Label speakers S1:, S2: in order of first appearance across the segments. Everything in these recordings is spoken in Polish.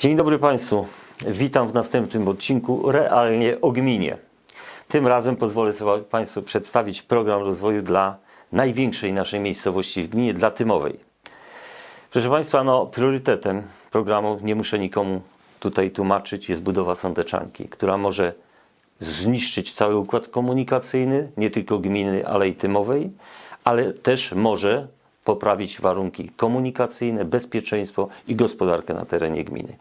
S1: Dzień dobry Państwu. Witam w następnym odcinku Realnie o Gminie. Tym razem pozwolę sobie Państwu przedstawić program rozwoju dla największej naszej miejscowości w gminie, dla Tymowej. Proszę Państwa, no, priorytetem programu, nie muszę nikomu tutaj tłumaczyć, jest budowa sądeczanki, która może zniszczyć cały układ komunikacyjny, nie tylko gminy, ale i Tymowej, ale też może poprawić warunki komunikacyjne, bezpieczeństwo i gospodarkę na terenie gminy.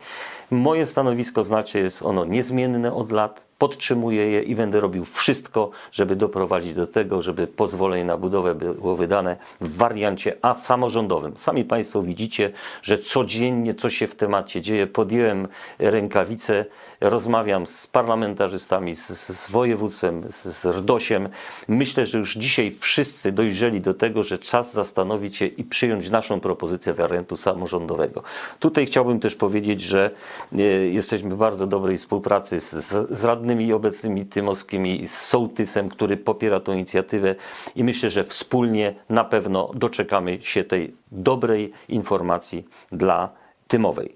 S1: Moje stanowisko znacie, jest ono niezmienne od lat. Podtrzymuję je i będę robił wszystko, żeby doprowadzić do tego, żeby pozwolenie na budowę było wydane w wariancie A samorządowym. Sami Państwo widzicie, że codziennie coś się w temacie dzieje. Podjąłem rękawice, rozmawiam z parlamentarzystami, z, z województwem, z, z RDOSiem. Myślę, że już dzisiaj wszyscy dojrzeli do tego, że czas zastanowić się i przyjąć naszą propozycję wariantu samorządowego. Tutaj chciałbym też powiedzieć, że e, jesteśmy w bardzo dobrej współpracy z, z, z radnymi obecnymi tymowskimi, z sołtysem, który popiera tę inicjatywę i myślę, że wspólnie na pewno doczekamy się tej dobrej informacji dla Tymowej.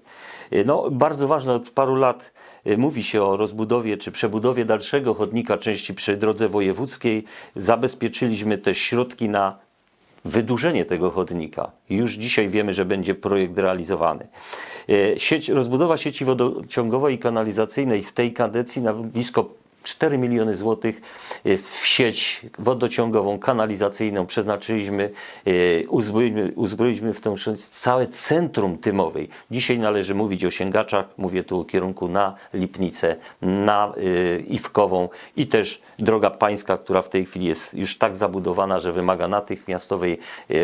S1: E, No, bardzo ważne od paru lat e, mówi się o rozbudowie czy przebudowie dalszego chodnika części przy drodze wojewódzkiej. Zabezpieczyliśmy też środki na wydłużenie tego chodnika. Już dzisiaj wiemy, że będzie projekt realizowany. E, Sieć, rozbudowa sieci wodociągowej i kanalizacyjnej w tej kadencji na blisko 4 miliony złotych e, w sieć wodociągową, kanalizacyjną przeznaczyliśmy, e, uzbroiliśmy, uzbroiliśmy w tą całe centrum Tymowej. Dzisiaj należy mówić o sięgaczach, mówię tu o kierunku na Lipnicę, na e, Iwkową i też droga pańska, która w tej chwili jest już tak zabudowana, że wymaga natychmiastowej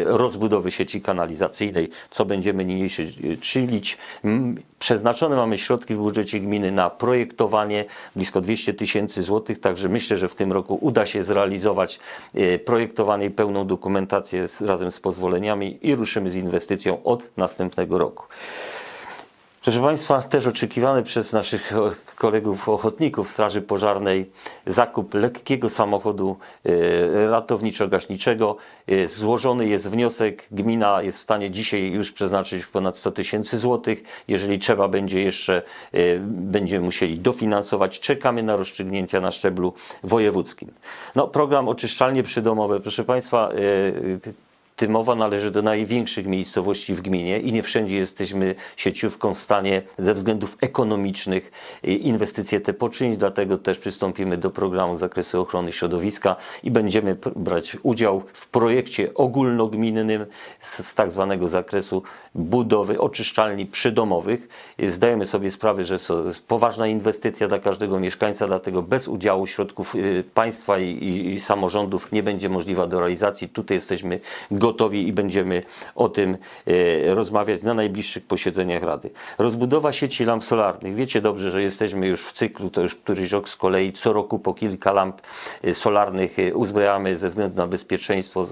S1: rozbudowy sieci kanalizacyjnej, co będziemy niniejszy czynić. Przeznaczone mamy środki w budżecie gminy na projektowanie blisko 200 tysięcy złotych, także myślę, że w tym roku uda się zrealizować e, projektowanie i pełną dokumentację razem z pozwoleniami i ruszymy z inwestycją od następnego roku. Proszę Państwa, też oczekiwany przez naszych kolegów ochotników Straży Pożarnej zakup lekkiego samochodu e, ratowniczo-gaśniczego. E, Złożony jest wniosek, gmina jest w stanie dzisiaj już przeznaczyć ponad 100 tysięcy złotych. Jeżeli trzeba będzie jeszcze, e, będziemy musieli dofinansować. Czekamy na rozstrzygnięcia na szczeblu wojewódzkim. No, program oczyszczalnie przydomowe, proszę Państwa, Tymowa należy do największych miejscowości w gminie i nie wszędzie jesteśmy sieciówką w stanie ze względów ekonomicznych y, inwestycje te poczynić, dlatego też przystąpimy do programu z zakresu ochrony środowiska i będziemy brać udział w projekcie ogólnogminnym z, tak zwanego zakresu budowy oczyszczalni przydomowych. Y, Zdajemy sobie sprawę, że to poważna inwestycja dla każdego mieszkańca, dlatego bez udziału środków y, państwa i, i, i samorządów nie będzie możliwa do realizacji. Tutaj jesteśmy gotowi i będziemy o tym e, rozmawiać na najbliższych posiedzeniach Rady. Rozbudowa sieci lamp solarnych. Wiecie dobrze, że jesteśmy już w cyklu, to już któryś rok z kolei, co roku po kilka lamp e, solarnych e, uzbrajamy ze względu na bezpieczeństwo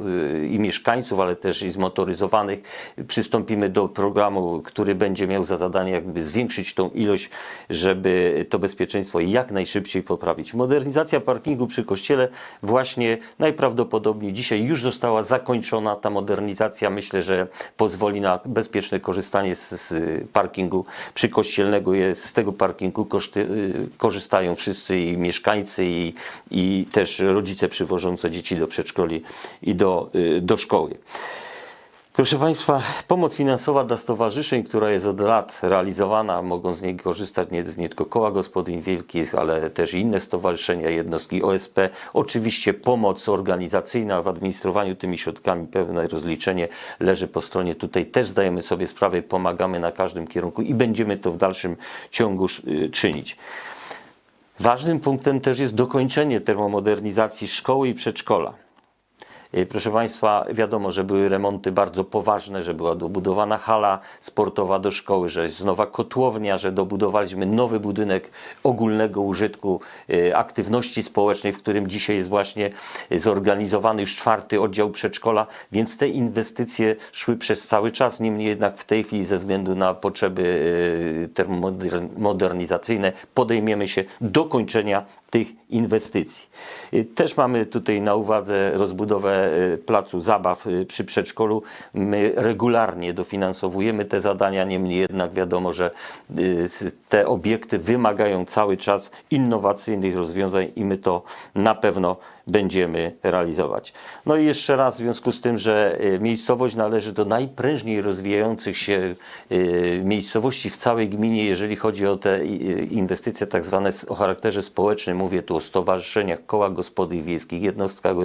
S1: i mieszkańców, ale też i zmotoryzowanych. Przystąpimy do programu, który będzie miał za zadanie jakby zwiększyć tą ilość, żeby to bezpieczeństwo jak najszybciej poprawić. Modernizacja parkingu przy kościele właśnie najprawdopodobniej dzisiaj już została zakończona. Ta modernizacja myślę, że pozwoli na bezpieczne korzystanie z, z parkingu przykościelnego. Jest, z tego parkingu koszty, y, korzystają wszyscy i mieszkańcy i, i też rodzice przywożące dzieci do przedszkoli i do, y, do szkoły. Proszę Państwa, pomoc finansowa dla stowarzyszeń, która jest od lat realizowana, mogą z niej korzystać nie, nie tylko koła gospodyń wielkich, ale też inne stowarzyszenia, jednostki OSP. Oczywiście pomoc organizacyjna w administrowaniu tymi środkami, pewne rozliczenie leży po stronie. Tutaj też zdajemy sobie sprawę, pomagamy na każdym kierunku i będziemy to w dalszym ciągu y, czynić. Ważnym punktem też jest dokończenie termomodernizacji szkoły i przedszkola. Y, Proszę Państwa, wiadomo, że były remonty bardzo poważne, że była dobudowana hala sportowa do szkoły, że jest nowa kotłownia, że dobudowaliśmy nowy budynek ogólnego użytku y, aktywności społecznej, w którym dzisiaj jest właśnie y, zorganizowany już czwarty oddział przedszkola, więc te inwestycje szły przez cały czas. Niemniej jednak w tej chwili ze względu na potrzeby termomodernizacyjne podejmiemy się dokończenia tych inwestycji. Y, Też mamy tutaj na uwadze rozbudowę y, placu zabaw y, przy przedszkolu. My regularnie dofinansowujemy te zadania, niemniej jednak wiadomo, że te obiekty wymagają cały czas innowacyjnych rozwiązań i my to na pewno będziemy realizować. No i jeszcze raz w związku z tym, że y, miejscowość należy do najprężniej rozwijających się y, miejscowości w całej gminie, jeżeli chodzi o te y, inwestycje tak zwane o charakterze społecznym, mówię tu o stowarzyszeniach, kołach gospodyń wiejskich, jednostkach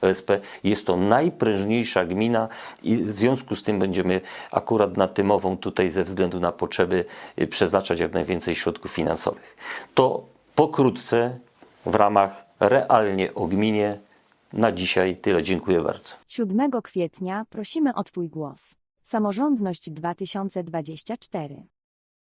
S1: OSP. Jest to najprężniejsza gmina i w związku z tym będziemy akurat na Tymową tutaj ze względu na potrzeby przeznaczać jak najwięcej środków finansowych. To pokrótce w ramach realnie o gminie. Na dzisiaj tyle. Dziękuję bardzo.
S2: 7 kwietnia prosimy o Twój głos. Samorządność 2024.